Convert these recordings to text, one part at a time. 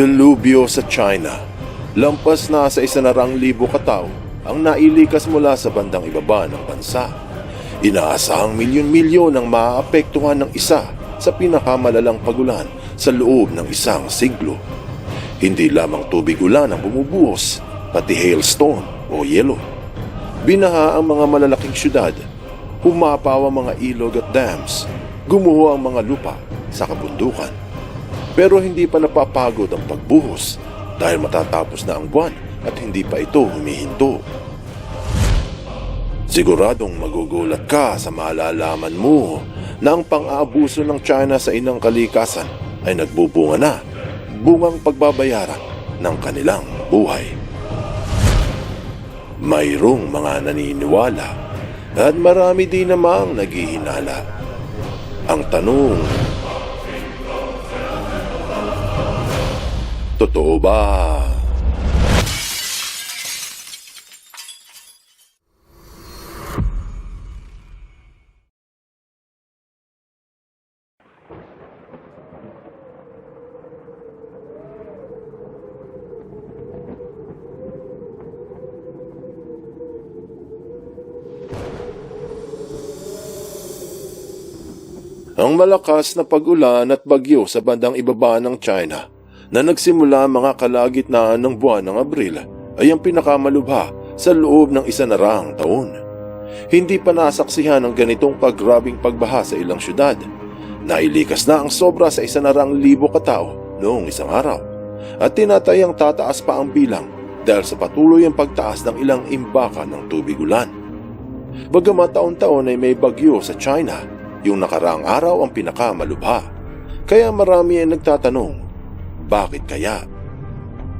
Delubyo sa China. Lampas na sa isa na rang libo katao ang nailikas mula sa bandang ibaba ng bansa. Inaasahang milyon-milyon ang maaapektuhan ng isa sa pinakamalalang pagulan sa loob ng isang siglo. Hindi lamang tubig ulan ang bumubuhos, pati hailstone o yelo. Binaha ang mga malalaking syudad, humapaw ang mga ilog at dams, gumuho ang mga lupa sa kabundukan. Pero hindi pa napapagod ang pagbuhos dahil matatapos na ang buwan at hindi pa ito humihinto. Siguradong magugulat ka sa malalaman mo na ang pang-aabuso ng China sa inang kalikasan ay nagbubunga na bungang pagbabayaran ng kanilang buhay. Mayroong mga naniniwala at marami din namang naghihinala. Ang tanong, Totoo ba? Ang malakas na pag-ulan at bagyo sa bandang ibaba ng China na nagsimula mga kalagitnaan ng buwan ng Abril ay ang pinakamalubha sa loob ng isa na raang taon. Hindi pa nasaksihan ang ganitong paggrabing pagbaha sa ilang syudad. Nailikas na ang sobra sa isa na raang libo katao noong isang araw. At tinatayang tataas pa ang bilang dahil sa patuloy ang pagtaas ng ilang imbaka ng tubig ulan. Bagamat taon-taon ay may bagyo sa China, yung nakaraang araw ang pinakamalubha. Kaya marami ay nagtatanong, bakit kaya?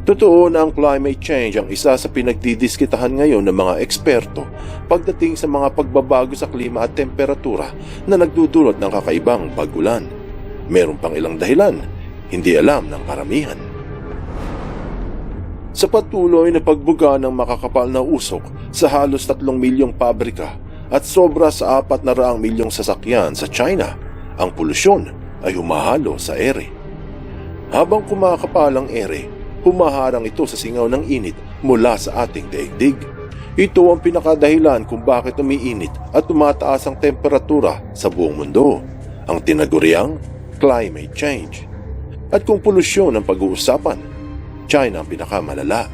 Totoo na ang climate change ang isa sa pinagdidiskitahan ngayon ng mga eksperto pagdating sa mga pagbabago sa klima at temperatura na nagdudulot ng kakaibang pagulan. Meron pang ilang dahilan, hindi alam ng karamihan. Sa patuloy na pagbuga ng makakapal na usok sa halos 3 milyong pabrika at sobra sa 4 na raang milyong sasakyan sa China, ang polusyon ay humahalo sa ere. Habang kumakapal ang ere, humaharang ito sa singaw ng init mula sa ating daigdig. Ito ang pinakadahilan kung bakit umiinit at tumataas ang temperatura sa buong mundo, ang tinaguriang climate change. At kung polusyon ang pag-uusapan, China ang pinakamalala.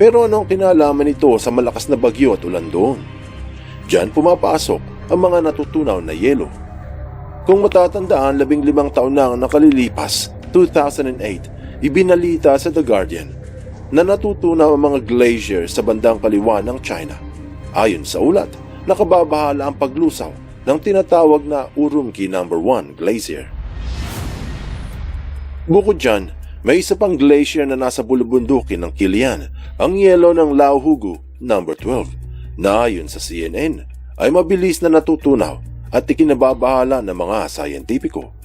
Pero ano ang kinalaman nito sa malakas na bagyo at ulan doon? Diyan pumapasok ang mga natutunaw na yelo. Kung matatandaan, labing limang taon na ang nakalilipas, 2008, ibinalita sa The Guardian na natutunaw ang mga glacier sa bandang kaliwa ng China. Ayon sa ulat, nakababahala ang paglusaw ng tinatawag na Urumqi No. 1 Glacier. Bukod dyan, may isa pang glacier na nasa bulubundukin ng Kilian, ang yelo ng Lauhugu No. 12, na ayon sa CNN ay mabilis na natutunaw at ikinababahala ng mga sayentipiko.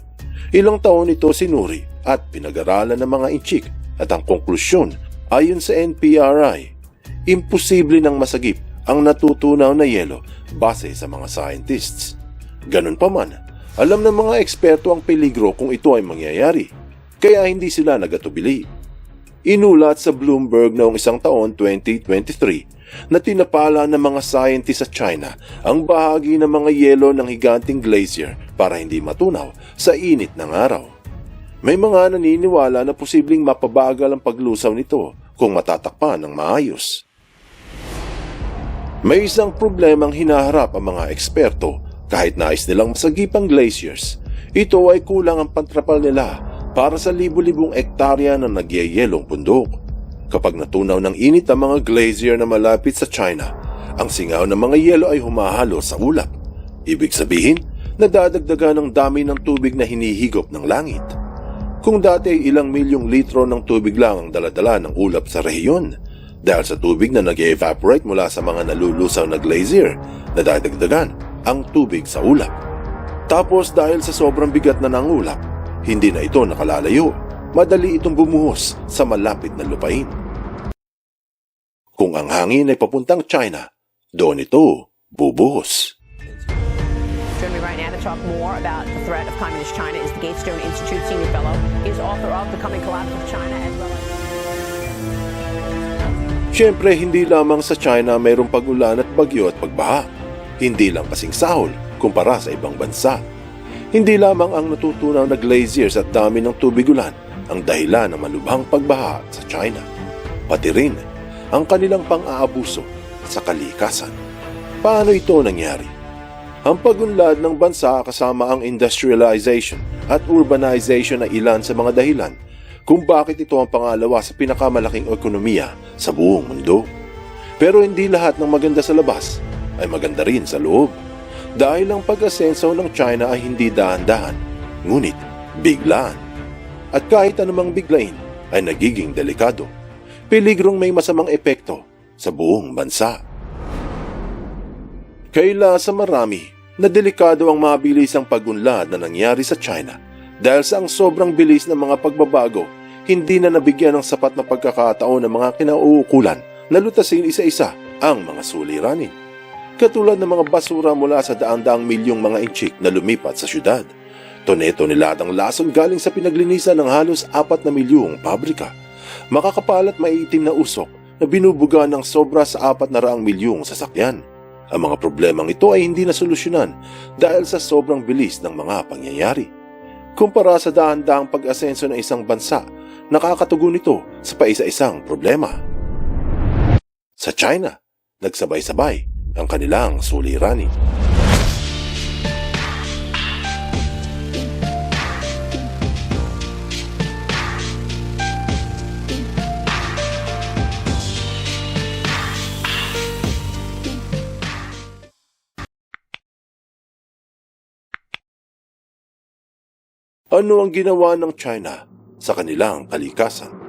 Ilang taon ito sinuri at pinag-aralan ng mga inchik at ang konklusyon ayon sa NPRI, imposible nang masagip ang natutunaw na yelo base sa mga scientists. Ganun pa man, alam ng mga eksperto ang peligro kung ito ay mangyayari, kaya hindi sila nagatubili. Inulat sa Bloomberg noong isang taon 2023 na tinapala ng mga scientists sa China ang bahagi ng mga yelo ng higanting glacier para hindi matunaw sa init ng araw. May mga naniniwala na posibleng mapabagal ang paglusaw nito kung matatakpan ng maayos. May isang problemang hinaharap ang mga eksperto kahit nais nilang masagip ang glaciers. Ito ay kulang ang pantrapal nila para sa libu-libong ektarya ng nagyayelong bundok. Kapag natunaw ng init ang mga glacier na malapit sa China, ang singaw ng mga yelo ay humahalo sa ulap. Ibig sabihin, nadadagdagan ng dami ng tubig na hinihigop ng langit. Kung dati ay ilang milyong litro ng tubig lang ang daladala ng ulap sa rehiyon, dahil sa tubig na nag evaporate mula sa mga nalulusaw na glacier, nadadagdagan ang tubig sa ulap. Tapos dahil sa sobrang bigat na ng ulap, hindi na ito nakalalayo. Madali itong bumuhos sa malapit na lupain. Kung ang hangin ay papuntang China, doon ito bubuhos. Joining me right now to talk more about the threat of Communist China is the Gatestone Institute senior fellow. He is author of The Coming Collapse of China as well as Siyempre, hindi lamang sa China mayroong pag-ulan at bagyo at pagbaha. Hindi lang kasing sahol kumpara sa ibang bansa. Hindi lamang ang natutunaw na glaciers at dami ng tubig ulan ang dahilan ng malubhang pagbaha sa China. Pati rin ang kanilang pang-aabuso sa kalikasan. Paano ito nangyari? Ang pagunlad ng bansa kasama ang industrialization at urbanization na ilan sa mga dahilan kung bakit ito ang pangalawa sa pinakamalaking ekonomiya sa buong mundo. Pero hindi lahat ng maganda sa labas ay maganda rin sa loob. Dahil ang pag-asenso ng China ay hindi dahan-dahan, ngunit biglaan. At kahit anumang biglain ay nagiging delikado. Peligrong may masamang epekto sa buong bansa. Kaila sa marami na delikado ang mabilis ang pagunlad na nangyari sa China dahil sa ang sobrang bilis ng mga pagbabago, hindi na nabigyan ng sapat na pagkakataon ng mga kinauukulan na lutasin isa-isa ang mga suliranin. Katulad ng mga basura mula sa daan-daang milyong mga inchik na lumipat sa syudad. Tone-toneladang lason galing sa pinaglinisan ng halos apat na milyong pabrika. Makakapal at maiitim na usok na binubuga ng sobra sa apat na raang milyong sasakyan. Ang mga problemang ito ay hindi nasolusyonan dahil sa sobrang bilis ng mga pangyayari. Kumpara sa dahan-dahang pag-asenso ng isang bansa, nakakatugon ito sa paisa-isang problema. Sa China, nagsabay-sabay ang kanilang suliranin. Ano ang ginawa ng China sa kanilang kalikasan?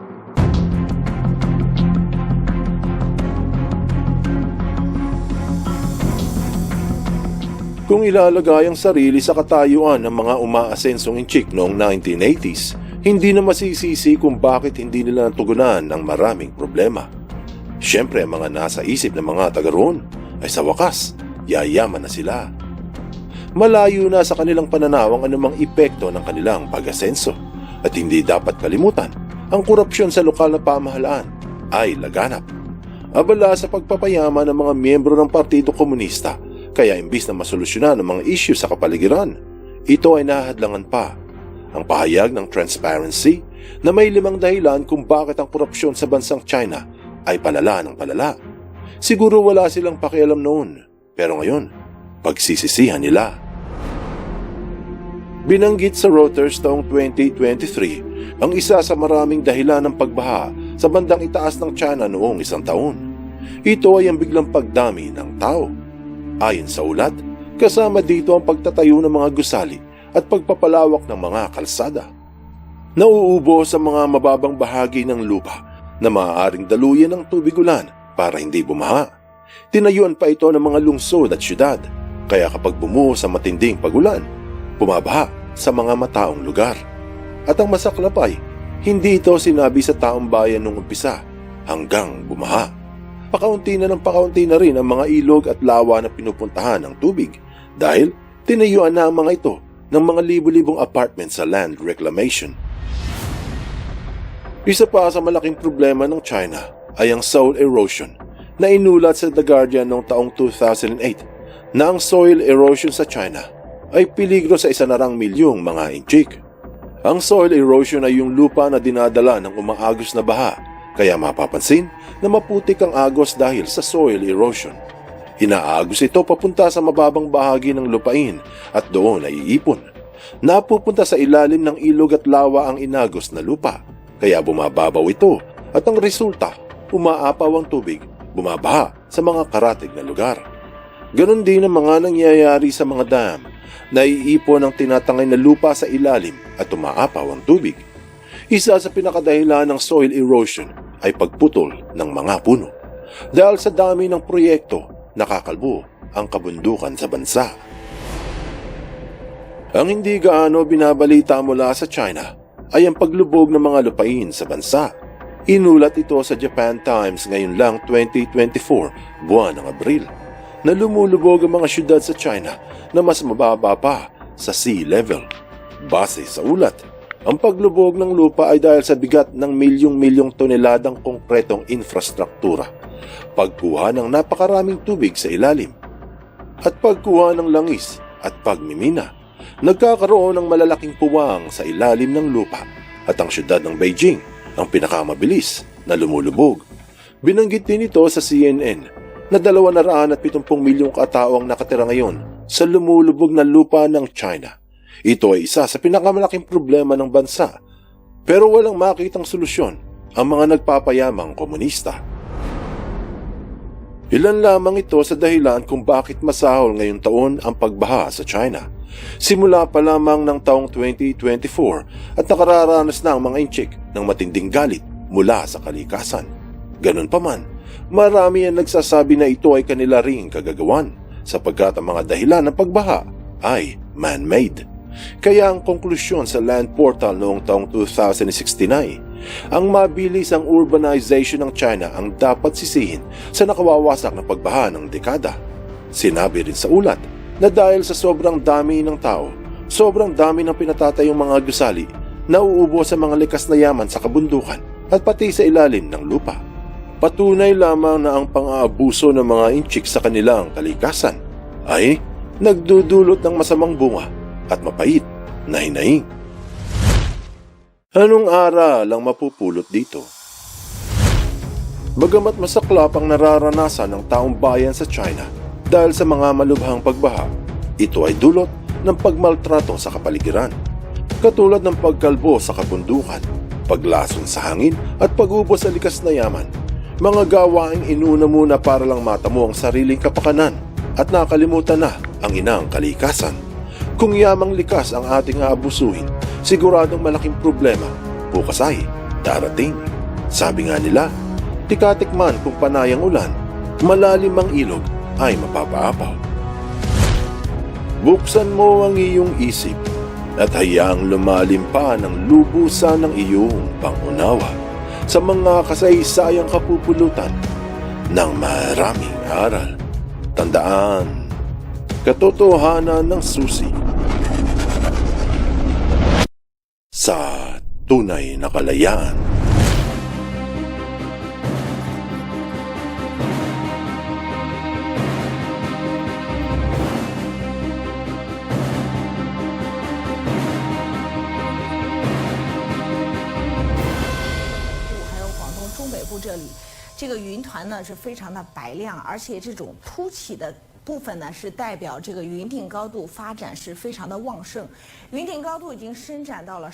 Kung ilalagay ang sarili sa katayuan ng mga umaasensong inchik noong 1980s, hindi na masisisi kung bakit hindi nila natugunan ng maraming problema. Siyempre, ang mga nasa isip ng mga taga roon ay sa wakas, yayaman na sila. Malayo na sa kanilang pananaw ang anumang epekto ng kanilang pag-asenso at hindi dapat kalimutan ang korupsyon sa lokal na pamahalaan ay laganap. Abala sa pagpapayaman ng mga miyembro ng Partido Komunista kaya imbis na masolusyonan ang mga issue sa kapaligiran, ito ay nahadlangan pa. Ang pahayag ng transparency na may limang dahilan kung bakit ang korupsyon sa bansang China ay palala ng palala. Siguro wala silang pakialam noon, pero ngayon, pagsisisihan nila. Binanggit sa Reuters taong 2023 ang isa sa maraming dahilan ng pagbaha sa bandang itaas ng China noong isang taon. Ito ay ang biglang pagdami ng tao. Ayon sa ulat, kasama dito ang pagtatayo ng mga gusali at pagpapalawak ng mga kalsada. Nauubo sa mga mababang bahagi ng lupa na maaaring daluyan ng tubig ulan para hindi bumaha. Tinayuan pa ito ng mga lungsod at syudad, kaya kapag bumuho sa matinding pagulan, bumabaha sa mga mataong lugar. At ang masaklap ay, hindi ito sinabi sa taong bayan nung umpisa hanggang bumaha. Pakaunti na ng pakaunti na rin ang mga ilog at lawa na pinupuntahan ng tubig dahil tinayuan na ang mga ito ng mga libu-libong apartment sa land reclamation. Isa pa sa malaking problema ng China ay ang soil erosion na inulat sa The Guardian noong taong 2008 na ang soil erosion sa China ay peligro sa isa narang milyong mga inchik. Ang soil erosion ay yung lupa na dinadala ng umaagos na baha kaya mapapansin na maputik ang agos dahil sa soil erosion. Inaagos ito papunta sa mababang bahagi ng lupain at doon ay iipon. Napupunta sa ilalim ng ilog at lawa ang inagos na lupa, kaya bumababaw ito at ang resulta, umaapaw ang tubig, bumabaha sa mga karatig na lugar. Ganon din ang mga nangyayari sa mga dam, naiipon ang tinatangay na lupa sa ilalim at umaapaw ang tubig. Isa sa pinakadahilan ng soil erosion ay pagputol ng mga puno. Dahil sa dami ng proyekto, nakakalbo ang kabundukan sa bansa. Ang hindi gaano binabalita mula sa China ay ang paglubog ng mga lupain sa bansa. Inulat ito sa Japan Times ngayon lang 2024, buwan ng Abril. na lumulubog ang mga syudad sa China na mas mababa pa sa sea level. Base sa ulat, ang paglubog ng lupa ay dahil sa bigat ng milyong-milyong toneladang konkretong infrastruktura, pagkuha ng napakaraming tubig sa ilalim, at pagkuha ng langis at pagmimina. Nagkakaroon ng malalaking puwang sa ilalim ng lupa at ang syudad ng Beijing ang pinakamabilis na lumulubog. Binanggit din ito sa CNN na 270 milyong katao ang nakatira ngayon sa lumulubog na lupa ng China. Ito ay isa sa pinakamalaking problema ng bansa pero walang makitang solusyon ang mga nagpapayamang komunista. Ilan lamang ito sa dahilan kung bakit masahol ngayong taon ang pagbaha sa China. Simula pa lamang ng taong 2024 at nakararanas na ang mga inchik ng matinding galit mula sa kalikasan. Ganun pa man, marami ang nagsasabi na ito ay kanila ring kagagawan sapagkat ang mga dahilan ng pagbaha ay man-made. Kaya ang konklusyon sa Land Portal noong taong 2016 ay, ang mabilis ang urbanization ng China ang dapat sisihin sa nakawawasak na pagbaha ng dekada. Sinabi rin sa ulat na dahil sa sobrang dami ng tao, sobrang dami ng pinatatayong mga gusali, nauubo sa mga likas na yaman sa kabundukan at pati sa ilalim ng lupa. Patunay lamang na ang pang-aabuso ng mga inchik sa kanilang kalikasan ay nagdudulot ng masamang bunga at mapait na hinaing. Anong aral ang mapupulot dito? Bagamat masaklap ang nararanasan ng taong bayan sa China dahil sa mga malubhang pagbaha, ito ay dulot ng pagmaltrato sa kapaligiran. Katulad ng pagkalbo sa kabundukan, paglason sa hangin at pag-ubos sa likas na yaman. Mga gawaing inuna muna para lang matamo ang sariling kapakanan at nakalimutan na ang inang kalikasan. Kung yamang likas ang ating aabusuhin, siguradong malaking problema bukas ay darating. Sabi nga nila, tikatikman kung panayang ulan, malalim ang ilog ay mapapaapaw. Buksan mo ang iyong isip at hayaang lumalim pa ng lubusan ng iyong pangunawa sa mga kasaysayang kapupulutan ng maraming aral. Tandaan, katotohanan ng susi sa tunay na kalayaan. 部还有广东中北部这里，这个云团呢是非常的白亮，而且这种凸起的 部分呢是代表这个云顶高度发展是非常的旺盛，云顶高度已经伸展到了。